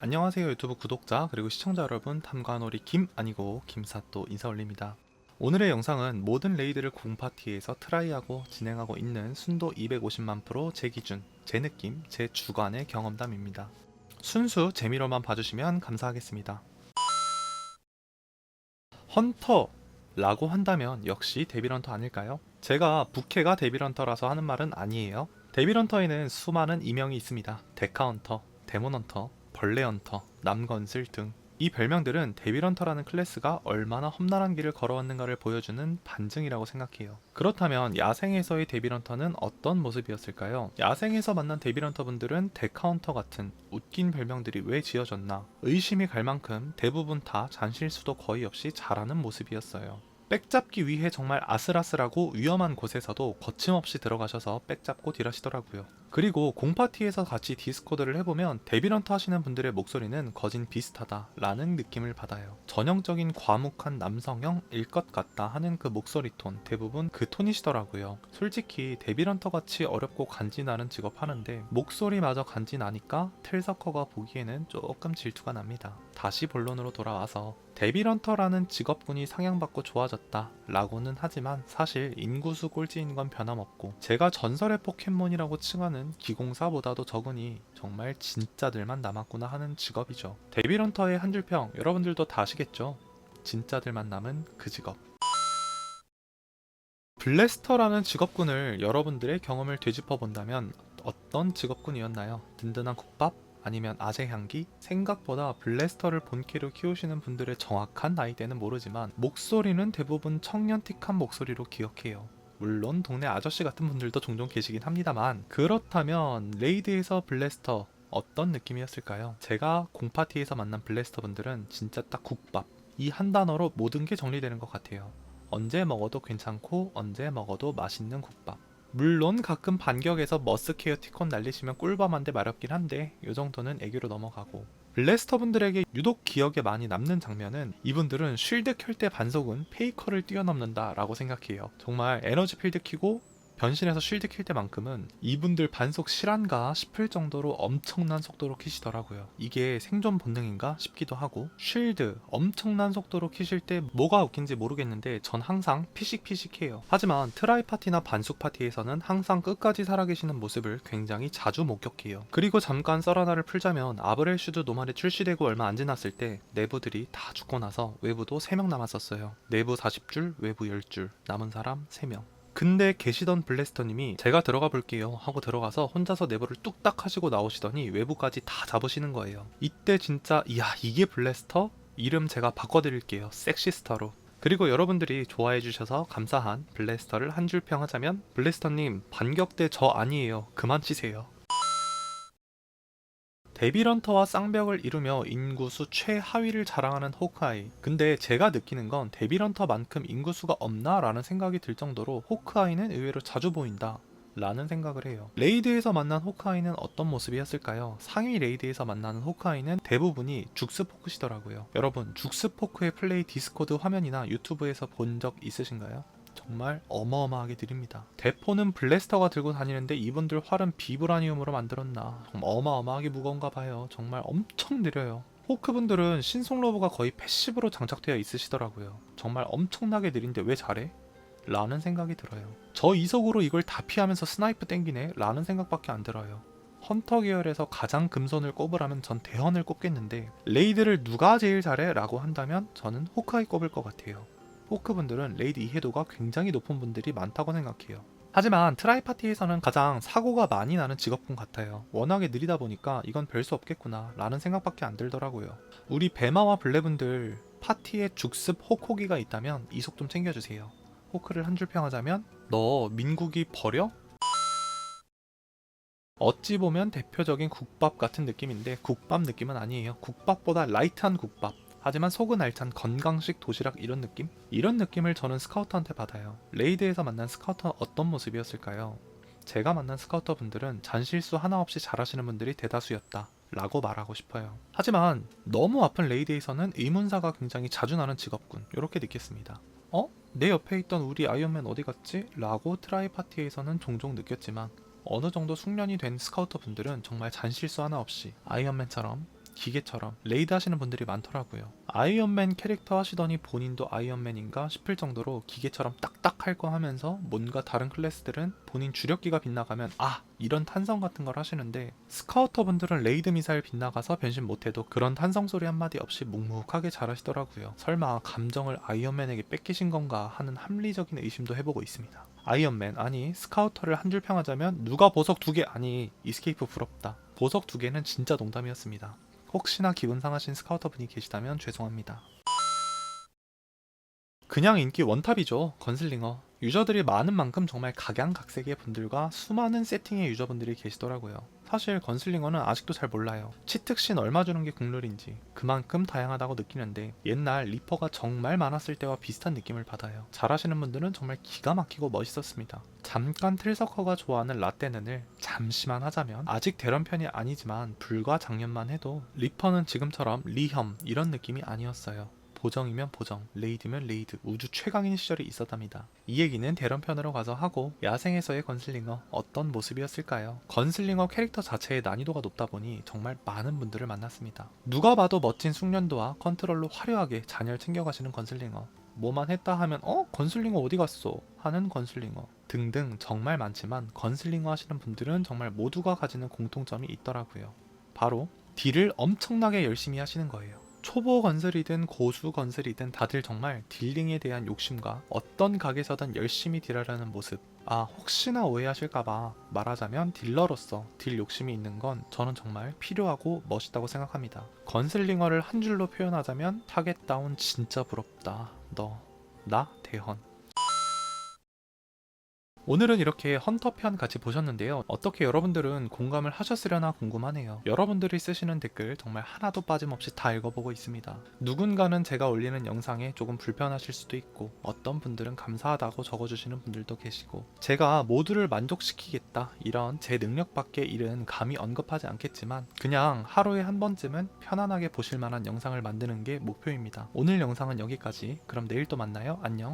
안녕하세요 유튜브 구독자 그리고 시청자 여러분 탐관오리 김 아니고 김사또 인사 올립니다. 오늘의 영상은 모든 레이드를 공파티에서 트라이하고 진행하고 있는 순도 250만 프로 제 기준, 제 느낌, 제 주관의 경험담입니다. 순수 재미로만 봐주시면 감사하겠습니다. 헌터 라고 한다면 역시 데빌헌터 아닐까요? 제가 부캐가 데빌헌터라서 하는 말은 아니에요. 데빌헌터에는 수많은 이명이 있습니다. 데카헌터, 데몬헌터, 벌레헌터, 남건슬 등. 이 별명들은 데빌헌터라는 클래스가 얼마나 험난한 길을 걸어왔는가를 보여주는 반증이라고 생각해요. 그렇다면 야생에서의 데빌헌터는 어떤 모습이었을까요? 야생에서 만난 데빌헌터 분들은 데카헌터 같은 웃긴 별명들이 왜 지어졌나 의심이 갈 만큼 대부분 다 잔실수도 거의 없이 잘하는 모습이었어요. 백 잡기 위해 정말 아슬아슬하고 위험한 곳에서도 거침없이 들어가셔서 백 잡고 딜하시더라고요. 그리고 공파티에서 같이 디스코드를 해보면 데빌런터 하시는 분들의 목소리는 거진 비슷하다 라는 느낌을 받아요. 전형적인 과묵한 남성형일 것 같다 하는 그 목소리 톤 대부분 그 톤이시더라고요. 솔직히 데빌런터 같이 어렵고 간지나는 직업 하는데 목소리마저 간지나니까 텔서커가 보기에는 조금 질투가 납니다. 다시 본론으로 돌아와서 데빌런터라는 직업군이 상향받고 좋아졌다 라고는 하지만 사실 인구수 꼴찌인 건 변함없고 제가 전설의 포켓몬이라고 칭하는 기공사보다도 적으니 정말 진짜들만 남았구나 하는 직업이죠. 데빌런터의 한 줄평 여러분들도 다 아시겠죠? 진짜들만 남은 그 직업. 블래스터라는 직업군을 여러분들의 경험을 되짚어 본다면 어떤 직업군이었나요? 든든한 국밥? 아니면 아재 향기? 생각보다 블래스터를 본캐로 키우시는 분들의 정확한 나이대는 모르지만 목소리는 대부분 청년틱한 목소리로 기억해요. 물론 동네 아저씨 같은 분들도 종종 계시긴 합니다만 그렇다면 레이드에서 블래스터 어떤 느낌이었을까요? 제가 공파티에서 만난 블래스터 분들은 진짜 딱 국밥 이 한 단어로 모든 게 정리되는 것 같아요. 언제 먹어도 괜찮고 언제 먹어도 맛있는 국밥. 물론 가끔 반격에서 머스케어 티콘 날리시면 꿀밤한데 마렵긴 한데 요 정도는 애교로 넘어가고 블래스터 분들에게 유독 기억에 많이 남는 장면은 이분들은 쉴드 켤 때 반속은 페이커를 뛰어넘는다 라고 생각해요. 정말 에너지 필드 키고 변신해서 쉴드 킬 때만큼은 이분들 반속 실한가 싶을 정도로 엄청난 속도로 키시더라고요. 이게 생존 본능인가 싶기도 하고 쉴드 엄청난 속도로 키실 때 뭐가 웃긴지 모르겠는데 전 항상 피식피식해요. 하지만 트라이 파티나 반숙 파티에서는 항상 끝까지 살아계시는 모습을 굉장히 자주 목격해요. 그리고 잠깐 썰 하나를 풀자면 아브렐슈드 노말이 출시되고 얼마 안 지났을 때 내부들이 다 죽고 나서 외부도 3명 남았었어요. 내부 40줄, 외부 10줄, 남은 사람 3명. 근데 계시던 블래스터님이 제가 들어가 볼게요 하고 들어가서 혼자서 내부를 뚝딱 하시고 나오시더니 외부까지 다 잡으시는 거예요. 이때 진짜 이야 이게 블래스터? 이름 제가 바꿔드릴게요. 섹시스터로. 그리고 여러분들이 좋아해 주셔서 감사한 블래스터를 한 줄 평하자면 블래스터님 반격대 저 아니에요. 그만 치세요. 데빌런터와 쌍벽을 이루며 인구수 최하위를 자랑하는 호크아이. 근데 제가 느끼는 건 데빌런터만큼 인구수가 없나? 라는 생각이 들 정도로 호크아이는 의외로 자주 보인다. 라는 생각을 해요. 레이드에서 만난 호크아이는 어떤 모습이었을까요? 상위 레이드에서 만나는 호크아이는 대부분이 죽스포크시더라고요. 여러분, 죽스포크의 플레이 디스코드 화면이나 유튜브에서 본 적 있으신가요? 정말 어마어마하게 드립니다. 대포는 블래스터가 들고 다니는데 이분들 활은 비브라니움으로 만들었나. 정말 어마어마하게 무거운가 봐요. 정말 엄청 느려요. 호크분들은 신속 로브가 거의 패시브로 장착되어 있으시더라고요. 정말 엄청나게 느린데 왜 잘해? 라는 생각이 들어요. 저 이속으로 이걸 다 피하면서 스나이프 땡기네? 라는 생각밖에 안 들어요. 헌터 계열에서 가장 금손을 꼽으라면 전 대헌을 꼽겠는데 레이드를 누가 제일 잘해? 라고 한다면 저는 호크아이 꼽을 것 같아요. 호크분들은 레이드 이해도가 굉장히 높은 분들이 많다고 생각해요. 하지만 트라이 파티에서는 가장 사고가 많이 나는 직업군 같아요. 워낙에 느리다 보니까 이건 별 수 없겠구나 라는 생각밖에 안 들더라고요. 우리 베마와 블레분들 파티에 죽습 호코기가 있다면 이속 좀 챙겨주세요. 호크를 한 줄 평하자면 너 민국이 버려? 어찌 보면 대표적인 국밥 같은 느낌인데 국밥 느낌은 아니에요. 국밥보다 라이트한 국밥. 하지만 속은 알찬 건강식 도시락 이런 느낌? 이런 느낌을 저는 스카우터한테 받아요. 레이드에서 만난 스카우터는 어떤 모습이었을까요? 제가 만난 스카우터 분들은 잔실수 하나 없이 잘하시는 분들이 대다수였다. 라고 말하고 싶어요. 하지만 너무 아픈 레이드에서는 의문사가 굉장히 자주 나는 직업군. 이렇게 느꼈습니다. 어? 내 옆에 있던 우리 아이언맨 어디 갔지? 라고 트라이 파티에서는 종종 느꼈지만 어느 정도 숙련이 된 스카우터 분들은 정말 잔실수 하나 없이 아이언맨처럼 기계처럼 레이드 하시는 분들이 많더라고요. 아이언맨 캐릭터 하시더니 본인도 아이언맨인가 싶을 정도로 기계처럼 딱딱할 거 하면서 뭔가 다른 클래스들은 본인 주력기가 빗나가면 아 이런 탄성 같은 걸 하시는데 스카우터 분들은 레이드 미사일 빗나가서 변신 못해도 그런 탄성 소리 한마디 없이 묵묵하게 잘하시더라고요. 설마 감정을 아이언맨에게 뺏기신 건가 하는 합리적인 의심도 해보고 있습니다. 아이언맨 아니 스카우터를 한 줄 평하자면 누가 보석 두 개 아니 이스케이프 부럽다. 보석 두 개는 진짜 농담이었습니다. 혹시나 기분 상하신 스카우터 분이 계시다면 죄송합니다. 그냥 인기 원탑이죠 건슬링어. 유저들이 많은 만큼 정말 각양각색의 분들과 수많은 세팅의 유저분들이 계시더라고요. 사실 건슬링어는 아직도 잘 몰라요. 치특신 얼마 주는 게 국룰인지 그만큼 다양하다고 느끼는데 옛날 리퍼가 정말 많았을 때와 비슷한 느낌을 받아요. 잘하시는 분들은 정말 기가 막히고 멋있었습니다. 잠깐 틀서커가 좋아하는 라떼는을 잠시만 하자면 아직 대런편이 아니지만 불과 작년만 해도 리퍼는 지금처럼 리혐 이런 느낌이 아니었어요 보정이면 보정, 레이드면 레이드, 우주 최강인 시절이 있었답니다. 이 얘기는 대런편으로 가서 하고 야생에서의 건슬링어 어떤 모습이었을까요? 건슬링어 캐릭터 자체의 난이도가 높다 보니 정말 많은 분들을 만났습니다. 누가 봐도 멋진 숙련도와 컨트롤로 화려하게 잔열 챙겨가시는 건슬링어. 뭐만 했다 하면 어? 건슬링어 어디 갔어? 하는 건슬링어 등등 정말 많지만 건슬링어 하시는 분들은 정말 모두가 가지는 공통점이 있더라고요. 바로 딜을 엄청나게 열심히 하시는 거예요. 초보 건슬이든 고수 건슬이든 다들 정말 딜링에 대한 욕심과 어떤 각에서든 열심히 딜하려는 모습. 아, 혹시나 오해하실까봐 말하자면 딜러로서 딜 욕심이 있는 건 저는 정말 필요하고 멋있다고 생각합니다. 건슬링어를 한 줄로 표현하자면 타겟 다운 진짜 부럽다. 너, 나, 대헌. 오늘은 이렇게 헌터 편 같이 보셨는데요. 어떻게 여러분들은 공감을 하셨으려나 궁금하네요. 여러분들이 쓰시는 댓글 정말 하나도 빠짐없이 다 읽어보고 있습니다. 누군가는 제가 올리는 영상에 조금 불편하실 수도 있고 어떤 분들은 감사하다고 적어주시는 분들도 계시고 제가 모두를 만족시키겠다 이런 제 능력 밖의 일은 감히 언급하지 않겠지만 그냥 하루에 한 번쯤은 편안하게 보실 만한 영상을 만드는 게 목표입니다. 오늘 영상은 여기까지. 그럼 내일 또 만나요. 안녕.